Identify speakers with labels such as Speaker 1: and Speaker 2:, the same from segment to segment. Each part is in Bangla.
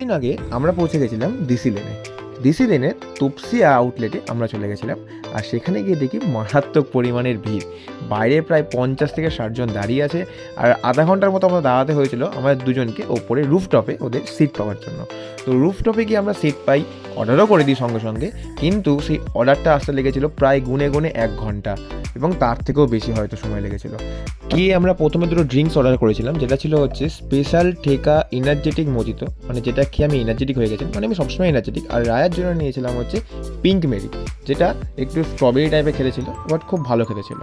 Speaker 1: দিন আগে আমরা পৌঁছে গেছিলাম ডিসি লেনে ডিসি লেনের তুপসিয়া আউটলেটে আমরা চলে গেছিলাম আর সেখানে গিয়ে দেখি মারাত্মক পরিমাণের ভিড়। বাইরে প্রায় পঞ্চাশ থেকে ষাটজন দাঁড়িয়ে আছে আর আধা ঘণ্টার মতো আমরা দাঁড়াতে হয়েছিল আমাদের দুজনকে ওপরে রুফটপে ওদের সিট পাওয়ার জন্য। তো রুফটপে গিয়ে আমরা সিট পাই অর্ডারও করে দিই সঙ্গে সঙ্গে, কিন্তু সেই অর্ডারটা আসতে লেগেছিল প্রায় গুনে গুনে এক ঘণ্টা এবং তার থেকেও বেশি হয়তো সময় লেগেছিল। গিয়ে আমরা প্রথমে দুটো ড্রিঙ্কস অর্ডার করেছিলাম, যেটা ছিল হচ্ছে স্পেশাল ঠেকা এনার্জেটিক মজিতো মানে যেটা খেয়ে আমি এনার্জেটিক হয়ে গেছি মানে আমি সবসময় এনার্জেটিক আর রায়ার জন্য নিয়েছিলাম হচ্ছে পিঙ্ক মেরি যেটা একটু স্ট্রবেরি টাইপের খেতে ছিল বাট খুব ভালো খেতে ছিল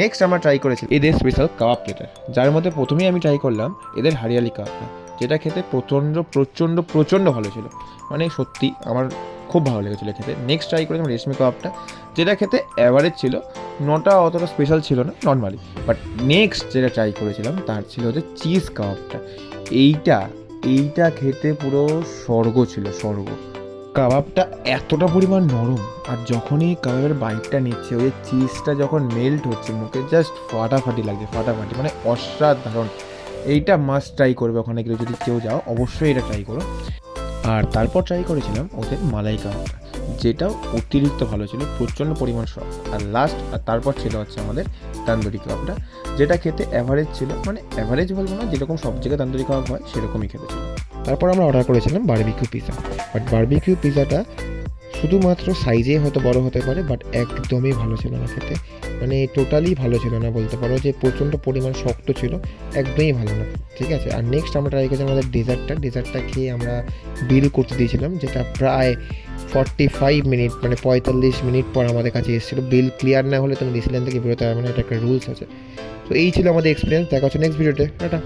Speaker 1: নেক্সট আমরা ট্রাই করেছি এদের স্পেশাল কাবাব প্লেটার যার মধ্যে প্রথমেই আমি ট্রাই করলাম এদের হারিয়ালি কাবাবটা যেটা খেতে প্রচণ্ড প্রচণ্ড প্রচণ্ড ভালো ছিল। মানে সত্যি আমার খুব ভালো লেগেছিলো খেতে। নেক্সট ট্রাই করেছিলাম রেশমি কাবাবটা। যেটা খেতে অ্যাভারেজ ছিল, নটা অতটা স্পেশাল ছিল না নর্মালি বাট নেক্সট যেটা ট্রাই করেছিলাম, তার ছিল হচ্ছে চিজ কাবাবটা। এইটা এইটা খেতে পুরো স্বর্গ ছিল, স্বর্গ। কাবাবটা এতটা পরিমাণ নরম, আর যখনই কাবাবের বাইকটা নিচ্ছে, ওই চিজটা যখন মেল্ট হচ্ছে, মুখে জাস্ট ফাটাফাটি লাগছে ফাটাফাটি। মানে অসাধারণ। এইটা মাস্ট ট্রাই করবে ওখানে গেলে যদি কেউ যাও, অবশ্যই এটা ট্রাই করো। আর তারপর ট্রাই করেছিলাম ওদের মালাই কাবাবটা যেটাও অতিরিক্ত ভালো ছিল, প্রচণ্ড পরিমাণ সব আর লাস্ট আর তারপর ছিল হচ্ছে আমাদের তান্দুরি কাবাবটা, যেটা খেতে অ্যাভারেজ ছিল মানে অ্যাভারেজ বলব না, যেরকম সব জায়গায় তান্দুরি কাবাব হয়, সেরকমই খেতে ছিল। তারপর আমরা অর্ডার করেছিলাম বারবিকিউ পিৎজা বাট বারবিকিউ পিৎজাটা শুধুমাত্র সাইজে হয়তো বড় হতে পারে বাট একদমই ভালো ছিল না খেতে। মানে টোটালি ভালো ছিল না বলতে পারো যে প্রচণ্ড পরিমাণ শক্ত ছিল, একদমই ভালো না। ঠিক আছে? আর নেক্সট আমরা ট্রাই করেছিলাম আমাদের ডেজার্টটা ডেজার্টটা খেয়ে আমরা বিল করতে দিয়েছিলাম, যেটা প্রায় ফর্টি ফাইভ মিনিট মানে পঁয়তাল্লিশ মিনিট পর আমাদের কাছে এসেছিল। বিল ক্লিয়ার না হলে তুমি ডিসিলেন থেকে বেরোতে পারবে না, এটা একটা রুলস আছে। তো এই ছিল আমাদের এক্সপিরিয়েন্স দেখা হচ্ছে নেক্সট ভিডিওতে টাটা।